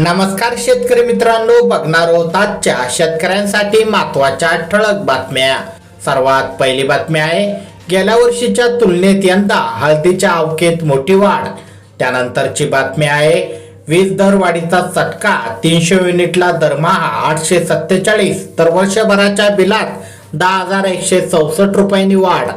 नमस्कार शेतकरी मित्रांनो बघणार आजच्या शेतकऱ्यांसाठी महत्त्वाच्या ठळक बातम्या. सर्वात पहिली बातमी आहे गेल्या वर्षीच्या तुलनेत यंदा हळदीच्या अवकेत मोठी वाढ. त्यानंतरची बातमी आहे वीज दरवाढीचा चटका तीनशे युनिटला दरमहा आठशे सत्तेचाळीस तर वर्षभराच्या बिलात दहा हजार एकशे चौसष्ट रुपयांनी वाढ.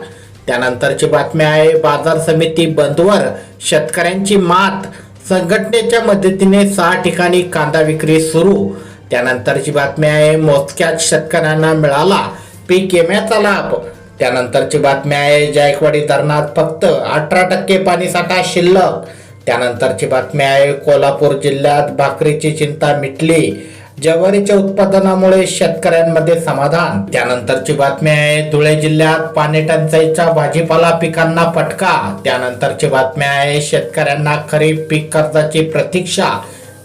त्यानंतरची बातमी आहे बाजार समिती बंदवर शेतकऱ्यांची मात. संघटनेच्या मदतीने सहा ठिकाणी कांदा विक्री सुरू. त्यानंतरची बातमी आहे मोजक्याच शेतकऱ्यांना मिळाला पीक विम्याचा लाभ. त्यानंतरची बातमी आहे जायकवाडी धरणात फक्त अठरा टक्के पाणीसाठा शिल्लक. त्यानंतरची बातमी आहे कोल्हापूर जिल्ह्यात भाकरीची चिंता मिटली. ज्वारीच्या उत्पादनामुळे शेतकऱ्यांमध्ये समाधान. त्यानंतरची बातमी आहे धुळे जिल्ह्यात पाणी टंचाईचा भाजीपाला पिकांना फटका. त्यानंतरची बातमी आहे शेतकऱ्यांना खरीप पीक कर्जाची प्रतीक्षा.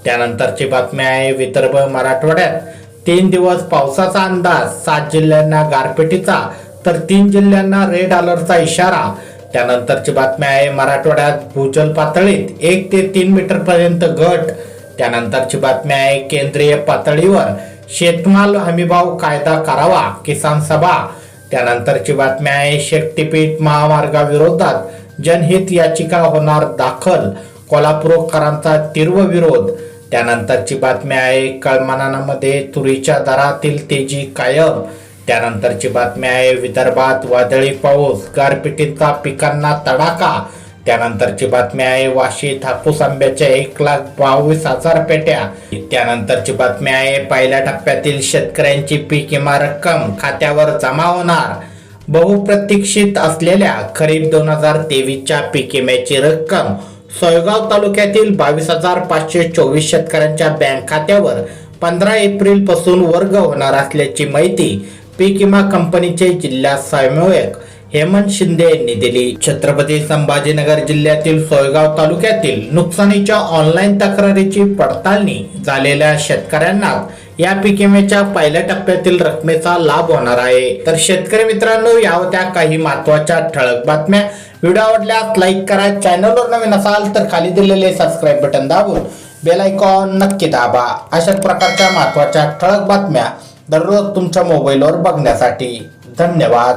त्यानंतरची बातमी आहे विदर्भ मराठवाड्यात तीन दिवस पावसाचा अंदाज सात जिल्ह्यांना गारपिटीचा तर तीन जिल्ह्यांना रेड अलर्टचा इशारा. त्यानंतरची बातमी आहे मराठवाड्यात भूजल पातळीत एक ते तीन मीटर पर्यंत घट. त्यानंतरची बातमी आहे केंद्रीय पातळीवर शेतमाल हमीभाव कायदा करावा किसान सभा. त्यानंतरची बातमी आहे शक्तीपीठ महामार्गाविरोधात जनहित याचिका होणार दाखल कोल्हापूरकरांचा तीव्र विरोध त्यानंतरची बातमी आहे कळमनामध्ये तुरीच्या दरातील तेजी कायम. त्यानंतरची बातमी आहे विदर्भात वादळी पाऊस गारपिटीचा पिकांना तडाखा. त्यानंतरची बातमी आहे वाशी हापूस आंब्याच्या एक लाख बावीस हजार पेट्या. त्यानंतरची बातमी आहे पहिल्या टप्प्यातील शेतकऱ्यांची पीक विमा रक्कम खात्यावर जमा होणार. बहुप्रतीक्षित असलेल्या खरीप दोन हजार तेवीसच्या पीक विम्याची रक्कम सोयगाव तालुक्यातील बावीस हजार पाचशे चोवीस शेतकऱ्यांच्या बँक खात्यावर पंधरा एप्रिलपासून वर्ग होणार असल्याची माहिती पीक विमा कंपनीचे जिल्हा समन्वयक हेमंत शिंदे यांनी दिली. छत्रपती संभाजीनगर जिल्ह्यातील सोयगाव तालुक्यातील नुकसानीच्या ऑनलाईन तक्रारीची पडताळणी झालेल्या शेतकऱ्यांना या पीक विम्याच्या पहिल्या टप्प्यातील रकमेचा लाभ होणार आहे. तर शेतकरी मित्रांनो या होत्या काही महत्त्वाच्या ठळक बातम्या. व्हिडिओ आवडल्यास लाईक करा. चॅनलवर नवीन असाल तर खाली दिलेले सबस्क्राईब बटन दाबून बेल आयकॉन नक्की दाबा. अशाच प्रकारच्या महत्त्वाच्या ठळक बातम्या दररोज तुमच्या मोबाईलवर बघण्यासाठी. धन्यवाद.